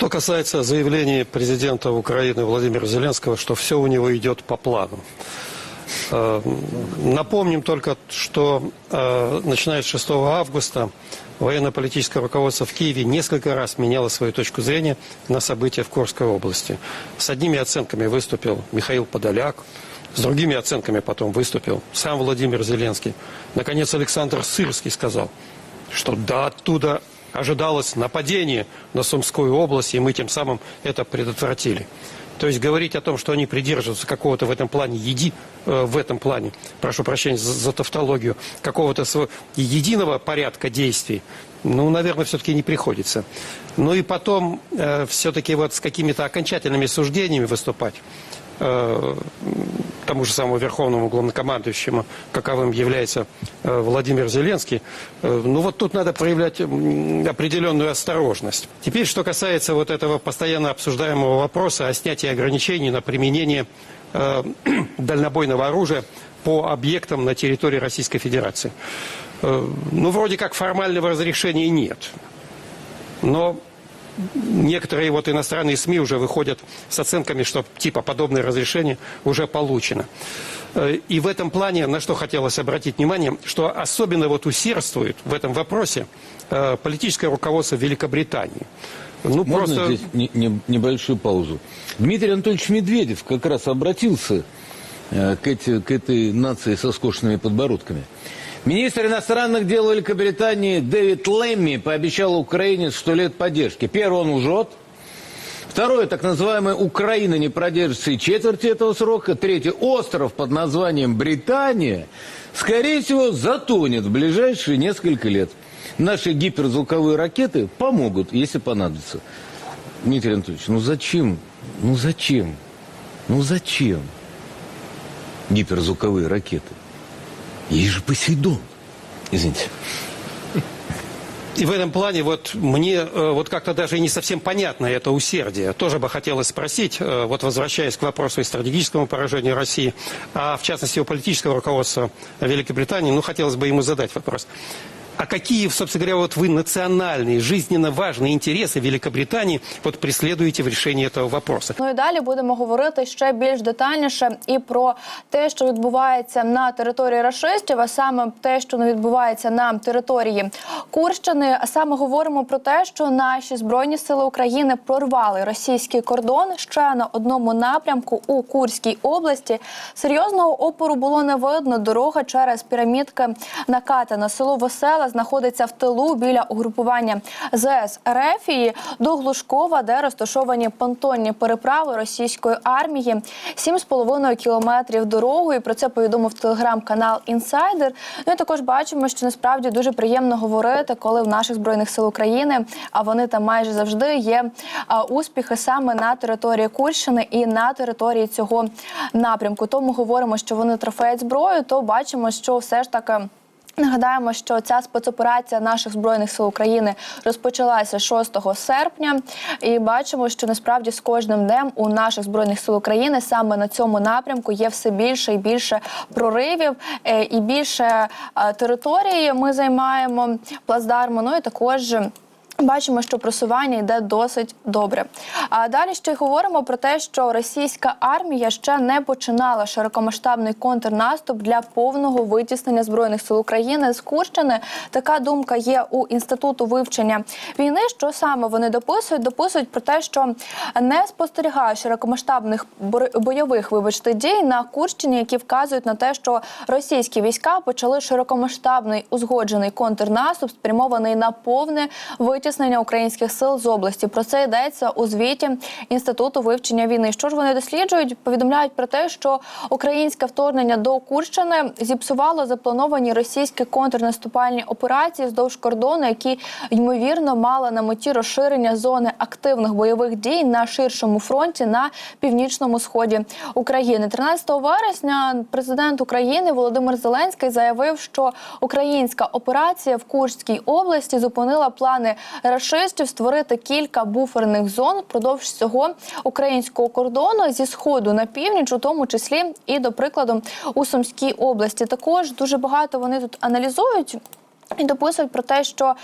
Что касается заявления президента Украины Владимира Зеленского, что все у него идет по плану. Э, Напомним только, что э, начиная с 6 августа военно-политическое руководство в Киеве несколько раз меняло свою точку зрения на события в Курской области. С одними оценками выступил Михаил Подоляк, с другими оценками потом выступил сам Владимир Зеленский. Наконец Александр Сырский сказал, что да, оттуда ожидалось нападение на Сумскую область, и мы тем самым это предотвратили. То есть говорить о том, что они придерживаются какого-то в этом плане еди, э, в этом плане, прошу прощения за, за тавтологию, какого-то сво- единого порядка действий, ну, наверное, все-таки не приходится. Ну и потом э, все-таки вот с какими-то окончательными суждениями выступать э, тому же самому верховному главнокомандующему, каковым является э, Владимир Зеленский, э, ну вот тут надо проявлять определенную осторожность. Теперь, что касается вот этого постоянно обсуждаемого вопроса о снятии ограничений на применение э, дальнобойного оружия по объектам на территории Российской Федерации. Ну, вроде как формального разрешения нет. Но некоторые вот иностранные СМИ уже выходят с оценками, что типа подобное разрешение уже получено. Э, И в этом плане, на что хотелось обратить внимание, что особенно вот усердствует в этом вопросе э, политическое руководство Великобритании. Ну, Можно просто... здесь не- не- небольшую паузу? Дмитрий Анатольевич Медведев как раз обратился э, к, эти- к этой нации со скошенными подбородками. Министр иностранных дел Великобритании Дэвид Лэмми пообещал Украине 100 лет поддержки. Первый, он лжет. Второе, так называемая Украина не продержится и четверти этого срока. Третье, остров под названием Британия, скорее всего, затонет в ближайшие несколько лет. Наши гиперзвуковые ракеты помогут, если понадобится. Дмитрий Анатольевич, ну зачем? Ну зачем? Ну зачем гиперзвуковые ракеты? Есть же Посейдон. Извините. И в этом плане вот мне э, вот как-то даже и не совсем понятно это усердие. Тоже бы хотелось спросить, э, вот возвращаясь к вопросу и стратегическому поражению России, а в частности у политического руководства Великобритании, ну хотелось бы ему задать вопрос. А какие, собственно говоря, вот вы национальные, жизненно важные интересы Великобритании вот преследуете в решении этого вопроса? Ну і далі будемо говорити ще більш детальніше і про те, що відбувається на території рашистів, а саме те, що не відбувається на території Курщини. А саме говоримо про те, що наші збройні сили України прорвали російський кордон ще на одному напрямку у Курській області. Серйозного опору було не видно. Дорога через пірамідки накатана. Село Весела знаходиться в тилу біля угрупування ЗС Рефії до Глушкова, де розташовані понтонні переправи російської армії. 7,5 кілометрів дорогою. Про це повідомив телеграм-канал Інсайдер. Ну і також бачимо, що насправді дуже приємно говорити, коли в наших збройних сил України, а вони там майже завжди є успіхи саме на території Курщини і на території цього напрямку. Тому говоримо, що вони трофеють зброю, то бачимо, що все ж таки. Нагадаємо, що ця спецоперація наших збройних сил України розпочалася 6 серпня, і бачимо, що насправді з кожним днем у наших збройних сил України саме на цьому напрямку є все більше і більше проривів, е, і більше е, території ми займаємо плацдарму. Ну і також. Бачимо, що просування йде досить добре. А далі ще й говоримо про те, що російська армія ще не починала широкомасштабний контрнаступ для повного витіснення збройних сил України з Курщини. Така думка є у інституту вивчення війни. Що саме вони дописують? Дописують про те, що не спостерігають широкомасштабних бойових вибачте дій на Курщині, які вказують на те, що російські війська почали широкомасштабний узгоджений контрнаступ, спрямований на повне витіснення українських сил з області. Про це йдеться у звіті інституту вивчення війни. Що ж вони досліджують? Повідомляють про те, що українське вторгнення до Курщини зіпсувало заплановані російські контрнаступальні операції здовж кордону, які ймовірно мали на меті розширення зони активних бойових дій на ширшому фронті на північному сході України. 13 вересня президент України Володимир Зеленський заявив, що українська операція в Курській області зупинила плани рашистів створити кілька буферних зон впродовж цього українського кордону зі сходу на північ, у тому числі і до прикладу у Сумській області. Також дуже багато вони тут аналізують. І дописують про те, що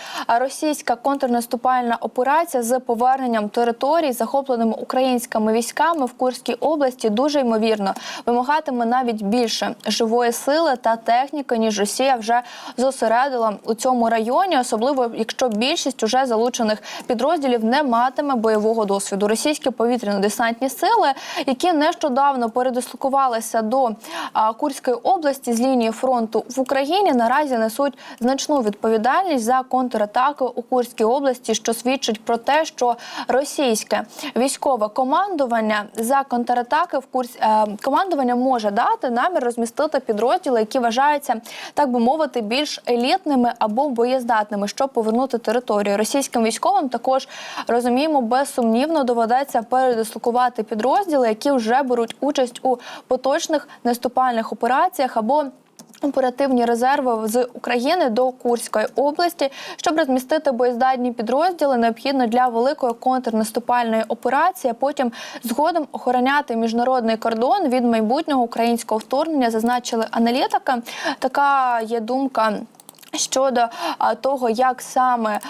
російська контрнаступальна операція з поверненням територій, захопленими українськими військами в Курській області, дуже ймовірно вимагатиме навіть більше живої сили та техніки, ніж Росія вже зосередила у цьому районі, особливо якщо більшість уже залучених підрозділів не матиме бойового досвіду. Російські повітряно-десантні сили, які нещодавно передислокувалися до Курської області з лінії фронту в Україні, наразі несуть значну відповідальність за контратаки у Курській області, що свідчить про те, що російське військове командування за контратаки в курс е, командування може дати намір розмістити підрозділи, які вважаються, так би мовити, більш елітними або боєздатними, щоб повернути територію. Російським військовим також розуміємо, безсумнівно доведеться передислокувати підрозділи, які вже беруть участь у поточних наступальних операціях або Оперативні резерви з України до Курської області, щоб розмістити боєздатні підрозділи, необхідно для великої контрнаступальної операції. Потім згодом охороняти міжнародний кордон від майбутнього українського вторгнення, зазначили аналітики. Така є думка. Щодо того, як саме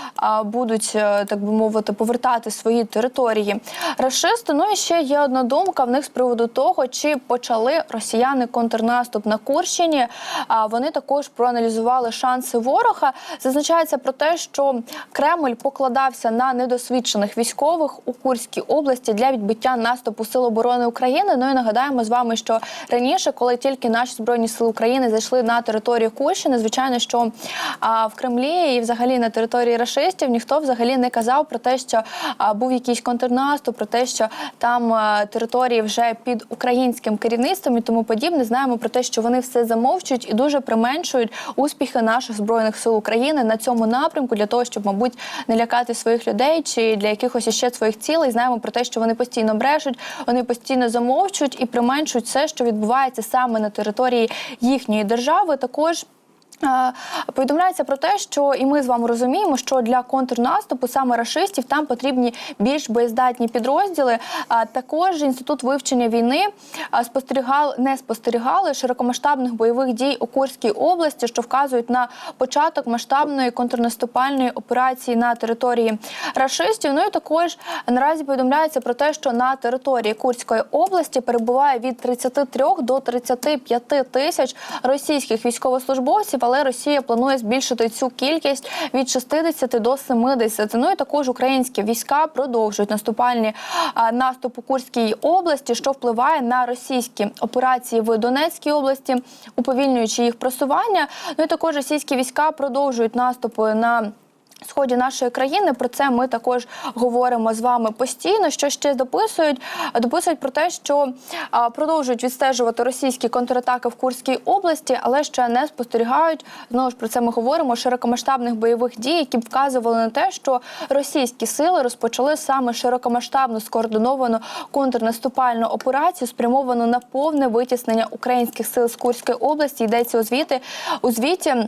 будуть е, так би мовити повертати свої території рашисти. Ну і ще є одна думка в них з приводу того, чи почали росіяни контрнаступ на Курщині. А вони також проаналізували шанси ворога. Зазначається про те, що Кремль покладався на недосвідчених військових у Курській області для відбиття наступу Сил оборони України. Ну і нагадаємо з вами, що раніше, коли тільки наші збройні сили України зайшли на територію Курщини, звичайно, що а, в Кремлі і взагалі на території рашистів ніхто взагалі не казав про те, що був якийсь контрнаступ, про те, що там території вже під українським керівництвом і тому подібне. Знаємо про те, що вони все замовчують і дуже применшують успіхи наших збройних сил України на цьому напрямку для того, щоб, мабуть, не лякати своїх людей чи для якихось іще своїх цілей. Знаємо про те, що вони постійно брешуть, вони постійно замовчують і применшують все, що відбувається саме на території їхньої держави. Також. Е, Повідомляється про те, що і ми з вами розуміємо, що для контрнаступу саме рашистів там потрібні більш боєздатні підрозділи. А також інститут вивчення війни а, спостерігали, не спостерігали широкомасштабних бойових дій у Курській області, що вказують на початок масштабної контрнаступальної операції на території рашистів. Ну і також наразі повідомляється про те, що на території Курської області перебуває від 33 до 35 тисяч російських військовослужбовців, але Росія планує збільшити цю кількість від 60 до 70. Ну і також українські війська продовжують наступальні наступ у Курській області, що впливає на російські операції в Донецькій області, уповільнюючи їх просування. Ну і також російські війська продовжують наступи на. Сході нашої країни про це ми також говоримо з вами постійно. Що ще дописують? Дописують про те, що продовжують відстежувати російські контратаки в Курській області, але ще не спостерігають. Знову ж про це ми говоримо широкомасштабних бойових дій, які б вказували на те, що російські сили розпочали саме широкомасштабну скоординовану контрнаступальну операцію, спрямовану на повне витіснення українських сил з Курської області. Йдеться у звіти у звіті.